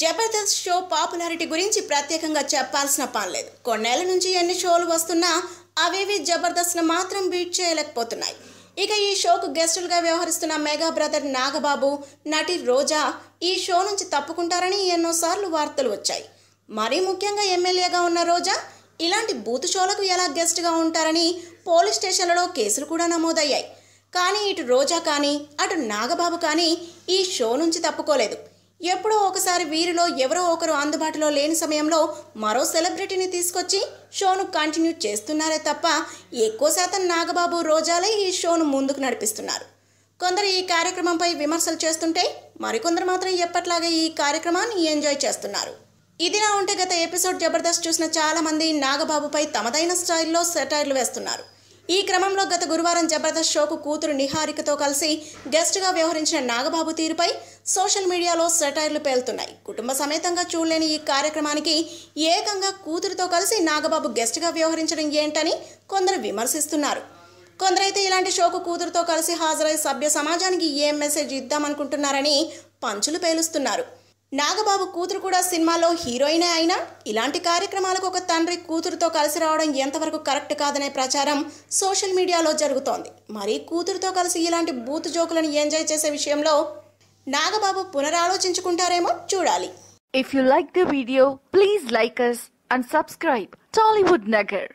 Jabardasth show popularity గురించి ప్రత్యేకంగా చెప్పాల్సిన పని లేదు. కొన్నేళ్ళ నుంచి ఎన్ని షోలు వస్తున్నా అవేవి జబర్దస్త్ను మాత్రం బీట్ చేయలేకపోతున్నాయి. ఇక ఈ షోకు గెస్టులుగా వ్యవహరిస్తున్న మెగా బ్రదర్ నాగబాబు నటి రోజా ఈ షో నుంచి తప్పుకుంటారని ఎన్నోసార్లు వార్తలు వచ్చాయి. మరీ ముఖ్యంగా ఎమ్మెల్యేగా ఉన్న రోజా ఇలాంటి బూత్ షోలకు ఎలా గెస్ట్గా ఉంటారని పోలీస్ స్టేషన్లలో కేసులు కూడా నమోదయ్యాయి. కానీ ఇటు రోజా కానీ అటు నాగబాబు కానీ ఈ షో నుంచి తప్పుకోలేదు. ఎప్పుడో ఒకసారి వీరిలో ఎవరో ఒకరు అందుబాటులో లేని సమయంలో మరో సెలబ్రిటీని తీసుకొచ్చి షోను కంటిన్యూ చేస్తున్నారే తప్ప ఎక్కువ శాతం నాగబాబు రోజాలే ఈ షోను ముందుకు నడిపిస్తున్నారు. కొందరు ఈ కార్యక్రమంపై విమర్శలు చేస్తుంటే మరికొందరు మాత్రం ఎప్పట్లాగే ఈ కార్యక్రమాన్ని ఎంజాయ్ చేస్తున్నారు. ఇదిలా ఉంటే గత ఎపిసోడ్ జబర్దస్త్ చూసిన చాలామంది నాగబాబుపై తమదైన స్టైల్లో సెటైర్లు వేస్తున్నారు. ఈ క్రమంలో గత గురువారం జబర్దస్త్ షోకు కూతురు నిహారికతో కలిసి గెస్ట్గా వ్యవహరించిన నాగబాబు తీరుపై సోషల్ మీడియాలో సెటైర్లు పేలుతున్నాయి. కుటుంబ సమేతంగా చూడలేని ఈ కార్యక్రమానికి ఏకంగా కూతురుతో కలిసి నాగబాబు గెస్ట్గా వ్యవహరించడం ఏంటని కొందరు విమర్శిస్తున్నారు. కొందరైతే ఇలాంటి షోకు కూతురుతో కలిసి హాజరై సభ్య సమాజానికి ఏం మెసేజ్ ఇద్దామనుకుంటున్నారని పంచులు పేలుస్తున్నారు. నాగబాబు కూతురు కూడా సినిమాలో హీరోయినే అయినా ఇలాంటి కార్యక్రమాలకు ఒక తండ్రి కూతురుతో కలిసి రావడం ఎంతవరకు కరెక్ట్ కాదనే ప్రచారం సోషల్ మీడియాలో జరుగుతోంది. మరి కూతురుతో కలిసి ఇలాంటి బూత్ జోకులను ఎంజాయ్ చేసే విషయంలో నాగబాబు పునరాలోచించుకుంటారేమో చూడాలి. If you like the video please like us and subscribe Tollywood Nagar